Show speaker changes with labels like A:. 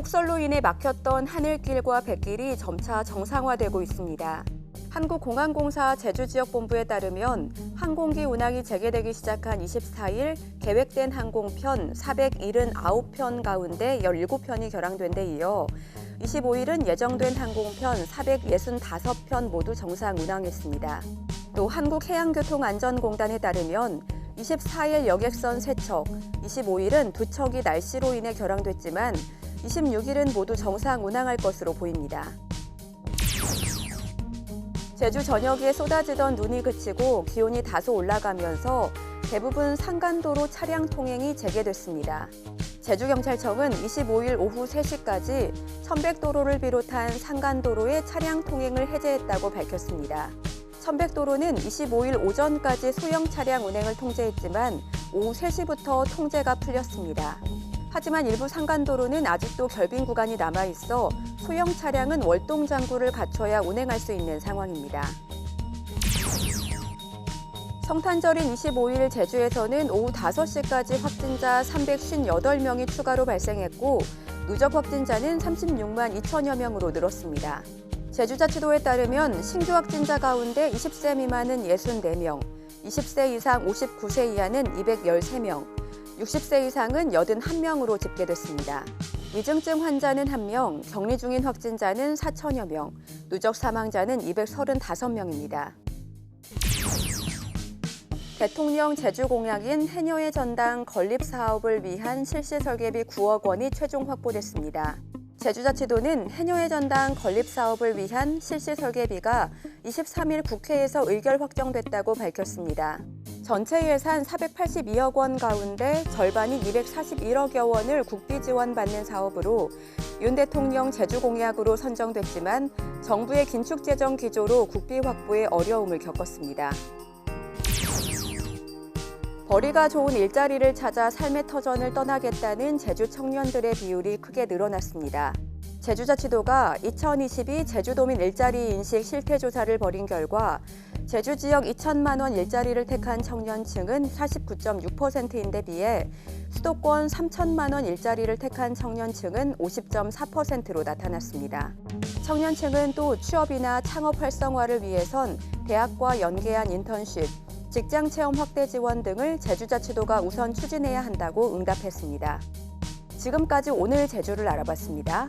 A: 폭설로 인해 막혔던 하늘길과 백길이 점차 정상화되고 있습니다. 한국공항공사 제주지역본부에 따르면 항공기 운항이 재개되기 시작한 24일 계획된 항공편 479편 가운데 17편이 결항된 데 이어 25일은 예정된 항공편 465편 모두 정상 운항했습니다. 또 한국해양교통안전공단에 따르면 24일 여객선 3척, 25일은 2척이 날씨로 인해 결항됐지만 26일은 모두 정상 운항할 것으로 보입니다. 제주 전역에 쏟아지던 눈이 그치고 기온이 다소 올라가면서 대부분 산간도로 차량 통행이 재개됐습니다. 제주경찰청은 25일 오후 3시까지 천백도로를 비롯한 산간도로의 차량 통행을 해제했다고 밝혔습니다. 천백도로는 25일 오전까지 소형 차량 운행을 통제했지만 오후 3시부터 통제가 풀렸습니다. 하지만 일부 산간도로는 아직도 결빙 구간이 남아 있어 소형 차량은 월동 장구를 갖춰야 운행할 수 있는 상황입니다. 성탄절인 25일 제주에서는 오후 5시까지 확진자 358명이 추가로 발생했고 누적 확진자는 36만 2천여 명으로 늘었습니다. 제주자치도에 따르면 신규 확진자 가운데 20세 미만은 64명, 20세 이상 59세 이하는 213명, 60세 이상은 81명으로 집계됐습니다. 위중증 환자는 1명, 격리 중인 확진자는 4천여 명, 누적 사망자는 235명입니다. 대통령 제주 공약인 해녀의 전당 건립 사업을 위한 실시 설계비 9억 원이 최종 확보됐습니다. 제주자치도는 해녀의 전당 건립 사업을 위한 실시 설계비가 23일 국회에서 의결 확정됐다고 밝혔습니다. 전체 예산 482억 원 가운데 절반인 241억여 원을 국비 지원받는 사업으로 윤 대통령 제주 공약으로 선정됐지만 정부의 긴축 재정 기조로 국비 확보에 어려움을 겪었습니다. 벌이가 좋은 일자리를 찾아 삶의 터전을 떠나겠다는 제주 청년들의 비율이 크게 늘어났습니다. 제주자치도가 2022 제주도민 일자리 인식 실태 조사를 벌인 결과 제주 지역 2천만 원 일자리를 택한 청년층은 49.6%인데 비해 수도권 3천만 원 일자리를 택한 청년층은 50.4%로 나타났습니다. 청년층은 또 취업이나 창업 활성화를 위해선 대학과 연계한 인턴십, 직장 체험 확대 지원 등을 제주자치도가 우선 추진해야 한다고 응답했습니다. 지금까지 오늘 제주를 알아봤습니다.